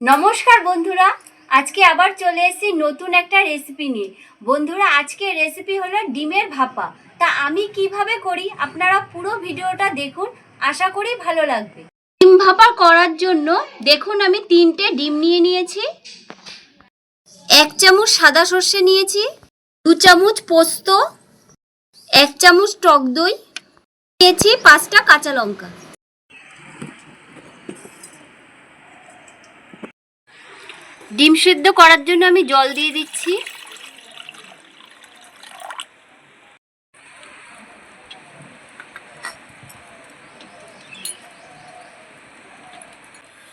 নমস্কার বন্ধুরা, আজকে আবার চলে এসেছি নতুন একটা রেসিপি নিয়ে। বন্ধুরা আজকে রেসিপি হলো ডিমের ভাপা। তা আমি কীভাবে করি আপনারা পুরো ভিডিওটা দেখুন, আশা করি ভালো লাগবে। ডিম ভাপা করার জন্য দেখুন আমি তিনটে ডিম নিয়ে নিয়েছি। এক চামচ সাদা সর্ষে নিয়েছি, দু চামচ পোস্ত, এক চামচ টক দই, নিয়েছি পাঁচটা কাঁচা লঙ্কা। ডিম সিদ্ধ করার জন্য আমি জল দিয়ে দিচ্ছি।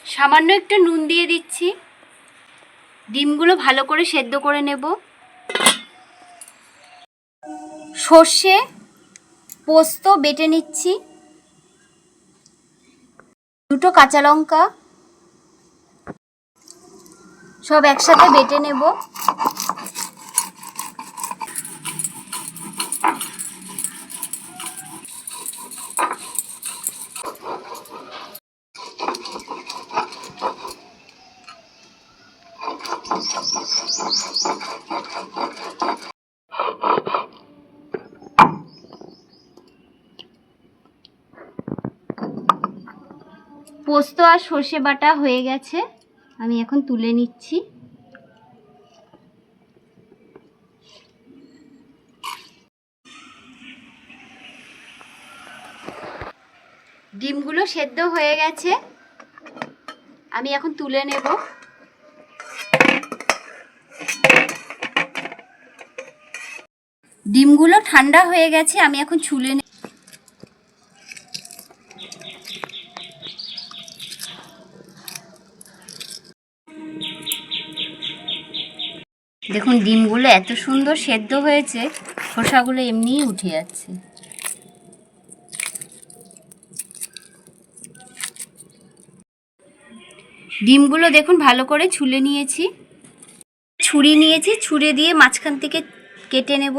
সামান্য একটু নুন দিয়ে দিচ্ছি। ডিমগুলো ভালো করে সেদ্ধ করে নেব। সর্ষে পোস্ত বেটে নিচ্ছি। দুটো কাঁচা লঙ্কা। সব একসাথে বেটে নেব। পোস্ত আর সর্ষে বাটা হয়ে গেছে। আমি এখন তুলে নিচ্ছি। ডিমগুলো সেদ্ধ হয়ে গেছে। আমি এখন তুলে নেব। ডিমগুলো ঠান্ডা হয়ে গেছে, আমি এখন ছুলে নেব দেখুন, ডিমগুলো এত সুন্দর সেদ্ধ হয়েছে, খোসাগুলো এমনিই উঠে যাচ্ছে। ডিমগুলো দেখুন, ভালো করে ছুলে নিয়েছি। ছুরি নিয়েছি, ছুরে দিয়ে মাঝখান থেকে কেটে নেব।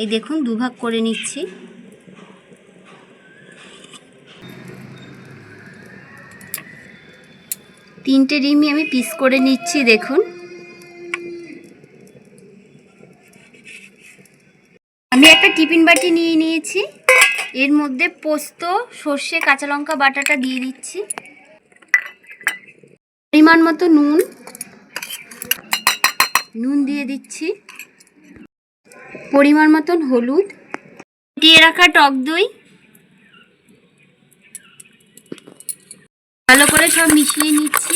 এই দেখুন, দুভাগ করে নিচ্ছি। তিনটে ডিমই আমি পিস করে নিচ্ছি, দেখুন আমি একটা টিফিন বাটি নিয়ে নিয়েছি। এর মধ্যে পোস্ত, সর্ষে, কাঁচা লঙ্কা, বাটাটা দিয়ে দিচ্ছি। পরিমাণ মতো নুন। নুন দিয়ে দিচ্ছি। পরিমাণ মতন হলুদ। দিয়ে রাখা টক দই। ভালো করে সব মিশিয়ে নিচ্ছি।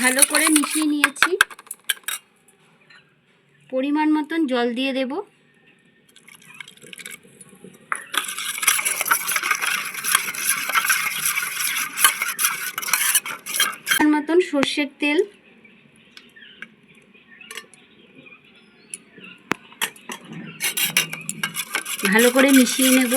ভালো করে মিশিয়ে নিয়েছি। পরিমাণ মতন জল দিয়ে দেব। মতন সর্ষের তেল। ভালো করে মিশিয়ে নেব।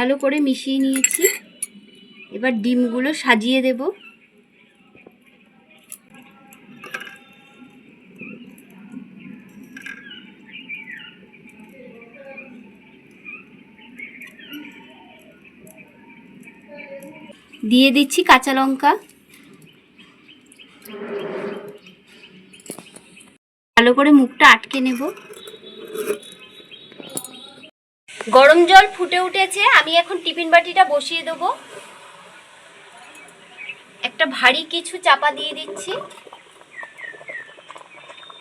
ভালো করে মিশিয়ে নিয়েছি। এবার ডিমগুলো সাজিয়ে দেব। দিয়ে দিচ্ছি কাঁচা লঙ্কা। ভালো করে মুখটা আটকে নেব। গরম জল ফুটে উঠেছে, আমি এখন টিফিন বাটিটা বসিয়ে দেবো। একটা ভারী কিছু চাপা দিয়ে দিচ্ছি।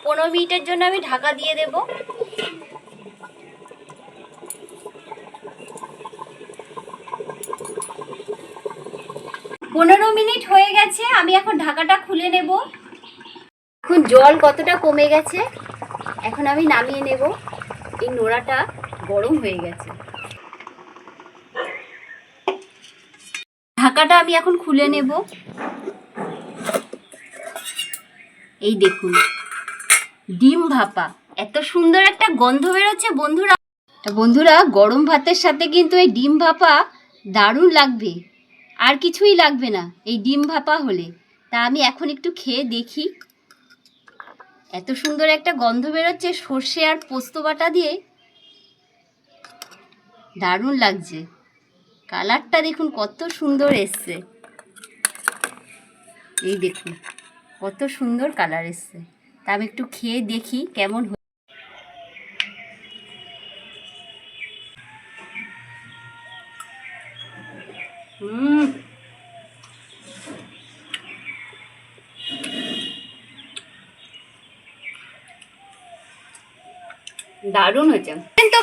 পনেরো মিনিটের জন্য আমি ঢাকা দিয়ে দেব। পনেরো মিনিট হয়ে গেছে, আমি এখন ঢাকাটা খুলে নেব। এখন জল কতটা কমে গেছে, এখন আমি নামিয়ে নেব এই নোড়াটা। গরম হয়ে গেছে। ঢাকাটা আমি এখন খুলে নেব। এই দেখুন, ডিম ভাপা। এত সুন্দর একটা গন্ধ বেরোচ্ছে, বন্ধুরা। বন্ধুরা, গরম ভাতের সাথে কিন্তু এই ডিম ভাপা দারুণ লাগবে। আর কিছুই লাগবে না এই ডিম ভাপা হলে। তা আমি এখন একটু খেয়ে দেখি। এত সুন্দর একটা গন্ধ বেরোচ্ছে, সর্ষে আর পোস্ত বাটা দিয়ে। দারুণ লাগছে। কালারটা দেখুন কত সুন্দর এসছে। এই দেখুন, কত সুন্দর কালার এসছে। তা আমি একটু খেয়ে দেখি কেমন হুম। দারুণ হয়েছে।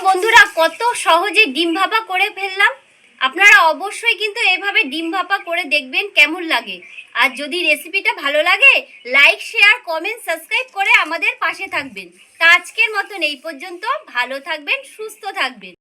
বন্ধুরা, কত সহজে ডিম ভাপা করে ফেললাম। আপনারা অবশ্যই কিন্তু এভাবে ডিম ভাপা করে দেখবেন, কেমন লাগে। আর যদি রেসিপিটা ভালো লাগে লাইক শেয়ার কমেন্ট সাবস্ক্রাইব করে আমাদের পাশে থাকবেন। তা আজকের মতন এই পর্যন্ত। ভালো থাকবেন, সুস্থ থাকবেন।